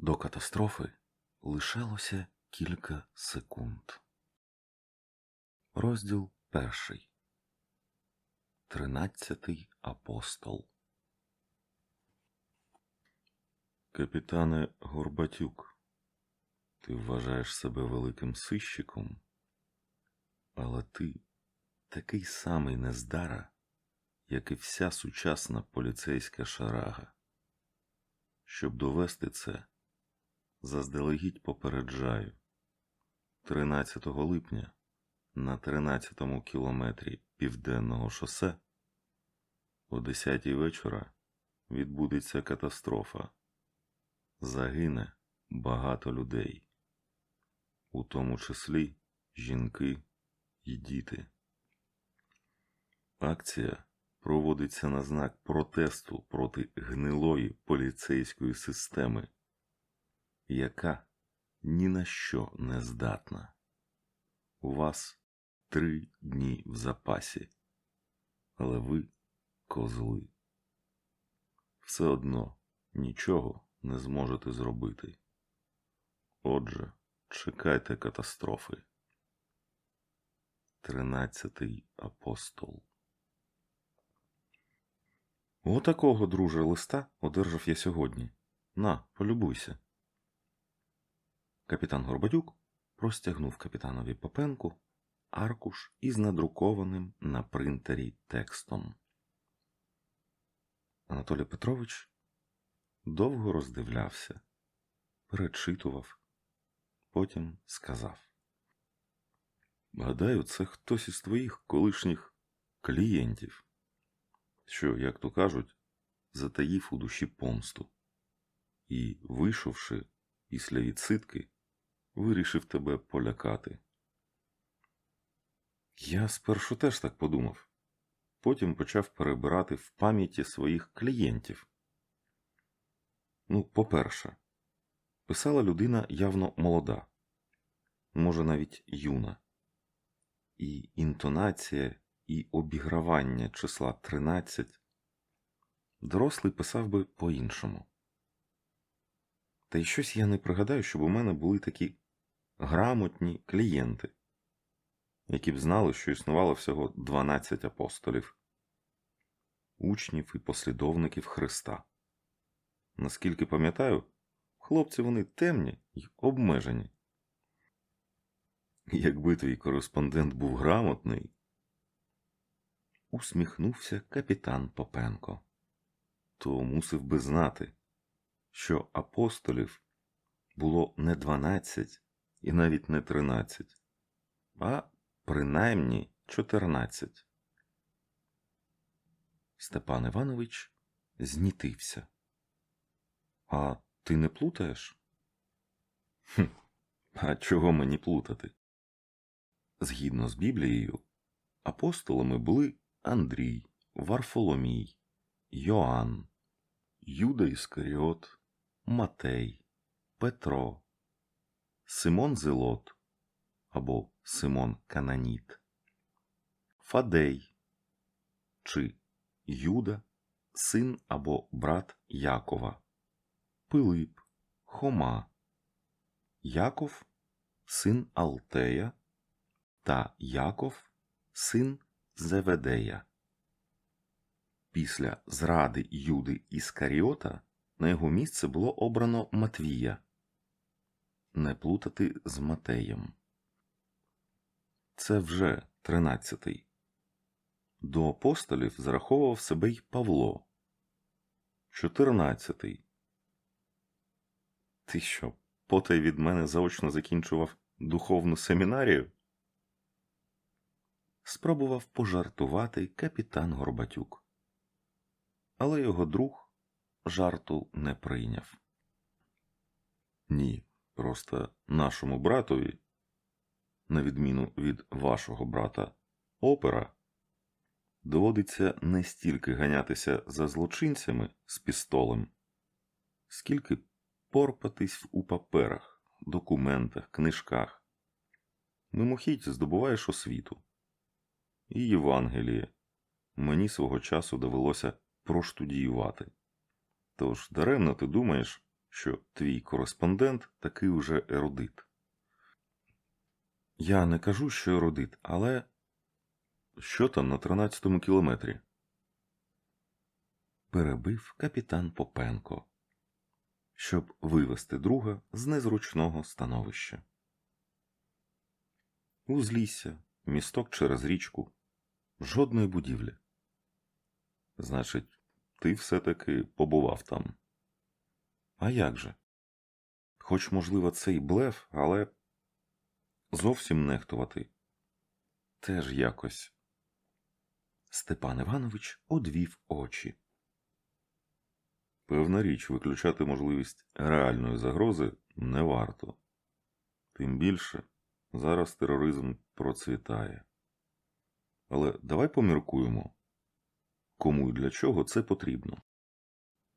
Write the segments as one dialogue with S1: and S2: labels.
S1: До катастрофи лишалося кілька секунд. Розділ перший. Тринадцятий апостол. Капітане Горбатюк, ти вважаєш себе великим сищиком, але ти такий самий нездара, як і вся сучасна поліцейська шарага. Щоб довести це, заздалегідь попереджаю. 13 липня на 13-му кілометрі південного шосе о 10 вечора відбудеться катастрофа. Загине багато людей, у тому числі жінки і діти. Акція проводиться на знак протесту проти гнилої поліцейської системи, яка ні на що не здатна. У вас три дні в запасі, але ви козли. Все одно нічого не зможете зробити. Отже, чекайте катастрофи. Тринадцятий апостол. Отакого, друже, листа одержав я сьогодні. На, полюбуйся. Капітан Горбатюк простягнув капітанові Попенку аркуш із надрукованим на принтері текстом. Анатолій Петрович довго роздивлявся, перечитував, потім сказав. Гадаю, це хтось із твоїх колишніх клієнтів що, як то кажуть, затаїв у душі помсту і, вийшовши після відсидки, вирішив тебе полякати. Я спершу теж так подумав, потім почав перебирати в пам'яті своїх клієнтів. Ну, по-перше, писала людина явно молода, може навіть юна, і інтонація і обігравання числа 13, дорослий писав би по-іншому. Та й щось я не пригадаю, щоб у мене були такі грамотні клієнти, які б знали, що існувало всього 12 апостолів, учнів і послідовників Христа. Наскільки пам'ятаю, хлопці вони темні й обмежені. Якби твій кореспондент був грамотний, усміхнувся капітан Попенко. То мусив би знати, що апостолів було не дванадцять і навіть не тринадцять, а принаймні чотирнадцять. Степан Іванович знітився. А ти не плутаєш? Хм, А чого мені плутати? Згідно з Біблією, апостолами були Андрій, Варфоломій, Йоанн, Юда Іскаріот, Матей, Петро, Симон Зелот або Симон Кананіт, Фадей чи Юда, син або брат Якова, Пилип, Хома, Яков, син Алтея та Яков, син Зеведея. Після зради Юди Іскаріота на його місце було обрано Матвія. Не плутати з Матеєм. Це вже тринадцятий. До апостолів зараховував себе й Павло. Чотирнадцятий. Ти що, потай від мене заочно закінчував духовну семінарію? спробував пожартувати капітан Горбатюк. Але його друг жарту не прийняв. Ні, просто нашому братові, на відміну від вашого брата, опера, доводиться не стільки ганятися за злочинцями з пістолем, скільки порпатись у паперах, документах, книжках. Мимохідь здобуваєш освіту і Євангеліє мені свого часу довелося проштудіювати. Тож даремно ти думаєш, що твій кореспондент такий уже ерудит. Я не кажу, що ерудит, але що там на тринадцятому кілометрі? Перебив капітан Попенко, щоб вивести друга з незручного становища. Узлісся, місток через річку, жодної будівлі. Значить, ти все-таки побував там. А як же? Хоч, можливо, це й блеф, але зовсім нехтувати. Теж якось. Степан Іванович одвів очі. Певна річ, виключати можливість реальної загрози не варто. Тим більше зараз тероризм процвітає. Але давай поміркуємо, кому і для чого це потрібно.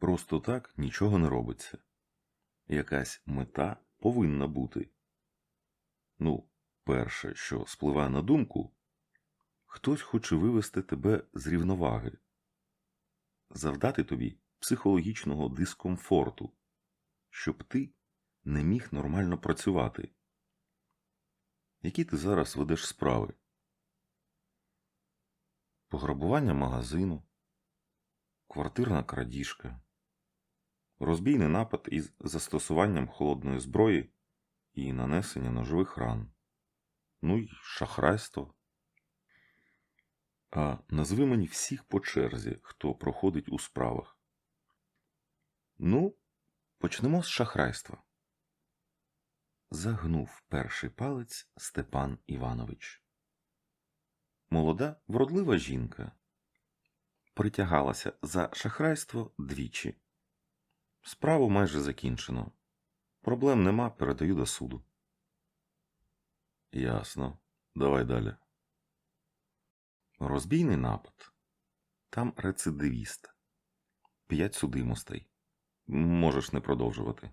S1: Просто так нічого не робиться. Якась мета повинна бути. Ну, перше, що спливає на думку, хтось хоче вивести тебе з рівноваги, завдати тобі психологічного дискомфорту, щоб ти не міг нормально працювати. Які ти зараз ведеш справи? Пограбування магазину, квартирна крадіжка, розбійний напад із застосуванням холодної зброї і нанесення ножових ран, ну й шахрайство. А назви мені всіх по черзі, хто проходить у справах. Ну, почнемо з шахрайства. Загнув перший палець Степан Іванович. Молода, вродлива жінка притягалася за шахрайство двічі. Справу майже закінчено. Проблем нема, передаю до суду. Ясно. Давай далі. Розбійний напад. Там рецидивіст. П'ять судимостей. Можеш не продовжувати.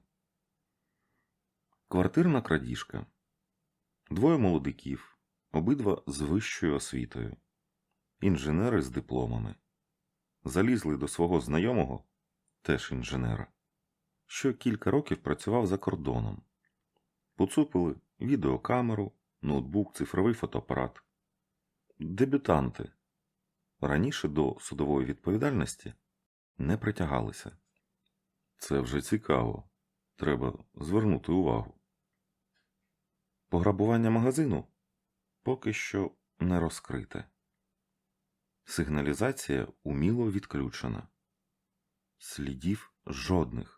S1: Квартирна крадіжка. Двоє молодиків, обидва з вищою освітою. Інженери з дипломами. Залізли до свого знайомого, теж інженера, що кілька років працював за кордоном. Поцупили відеокамеру, ноутбук, цифровий фотоапарат. Дебютанти. Раніше до судової відповідальності не притягалися. Це вже цікаво. Треба звернути увагу. Пограбування магазину поки що не розкрите. Сигналізація уміло відключена. Слідів жодних,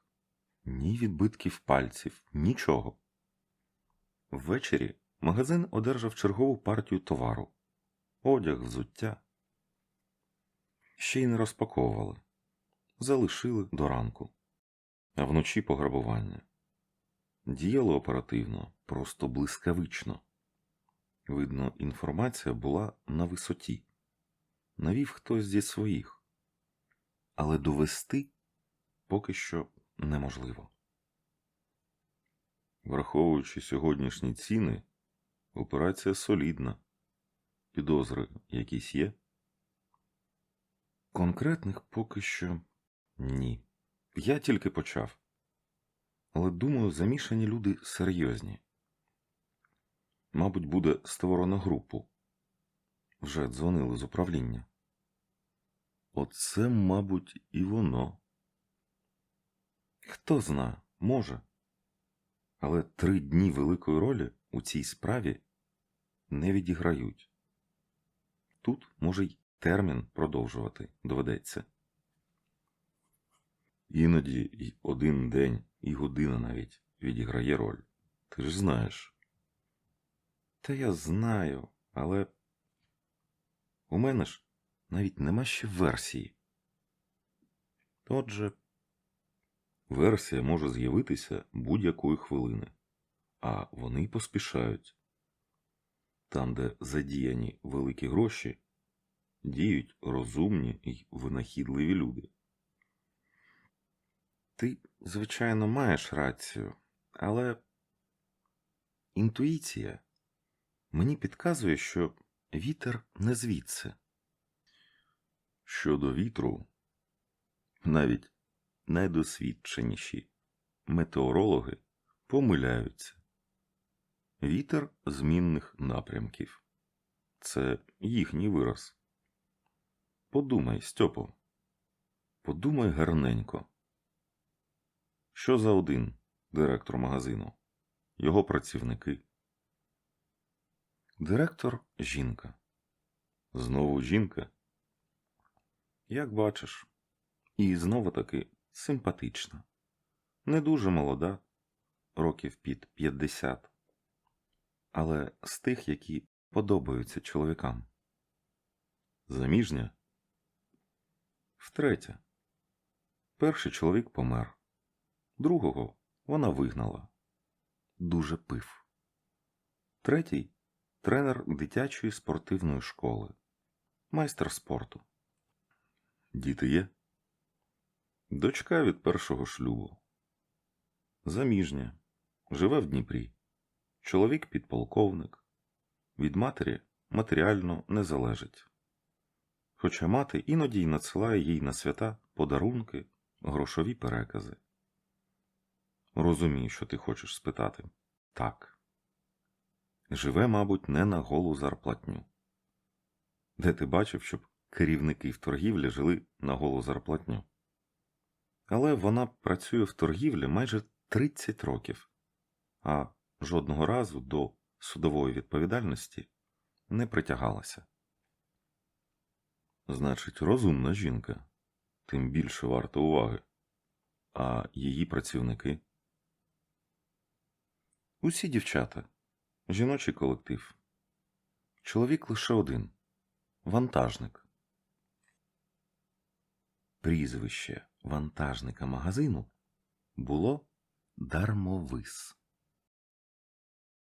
S1: ні відбитків пальців, нічого. Ввечері магазин одержав чергову партію товару, одяг, взуття. Ще й не розпаковували, залишили до ранку а вночі пограбування. Діяло оперативно, просто блискавично. Видно, інформація була на висоті. Навів хтось зі своїх, але довести поки що неможливо. Враховуючи сьогоднішні ціни, операція солідна. Підозри якісь є? Конкретних поки що ні. Я тільки почав. Але думаю, замішані люди серйозні. Мабуть, буде створено групу. Вже дзвонили з управління. Оце, мабуть, і воно. Хто зна, може. Але три дні великої ролі у цій справі не відіграють. Тут, може, й термін продовжувати доведеться. Іноді й один день, і година навіть відіграє роль. Ти ж знаєш. Та я знаю, але у мене ж навіть нема ще версії. Отже, версія може з'явитися будь-якої хвилини, а вони поспішають. Там, де задіяні великі гроші, діють розумні й винахідливі люди. Ти, звичайно, маєш рацію, але інтуїція мені підказує, що вітер не звідси. Щодо вітру, навіть найдосвідченіші метеорологи помиляються. Вітер змінних напрямків. Це їхній вираз. Подумай, Стьопо. Подумай гарненько. Що за один директор магазину? Його працівники. Директор жінка. Знову жінка. Як бачиш, і знову таки симпатична. Не дуже молода, років під 50, але з тих, які подобаються чоловікам. Заміжня. Втретє. Перший чоловік помер. Другого вона вигнала. Дуже пив. Третій тренер дитячої спортивної школи. Майстер спорту. Діти є? Дочка від першого шлюбу. Заміжня. Живе в Дніпрі. Чоловік підполковник. Від матері матеріально не залежить. Хоча мати іноді й надсилає їй на свята подарунки, грошові перекази. Розумію, що ти хочеш спитати. Так. Живе, мабуть, не на голу зарплатню. Де ти бачив, щоб керівники в торгівлі жили на голу зарплатню? Але вона працює в торгівлі майже 30 років, а жодного разу до судової відповідальності не притягалася. Значить, розумна жінка, тим більше варта уваги. А її працівники? Усі дівчата, жіночий колектив. Чоловік лише один вантажник. Прізвище вантажника магазину було Дармовис.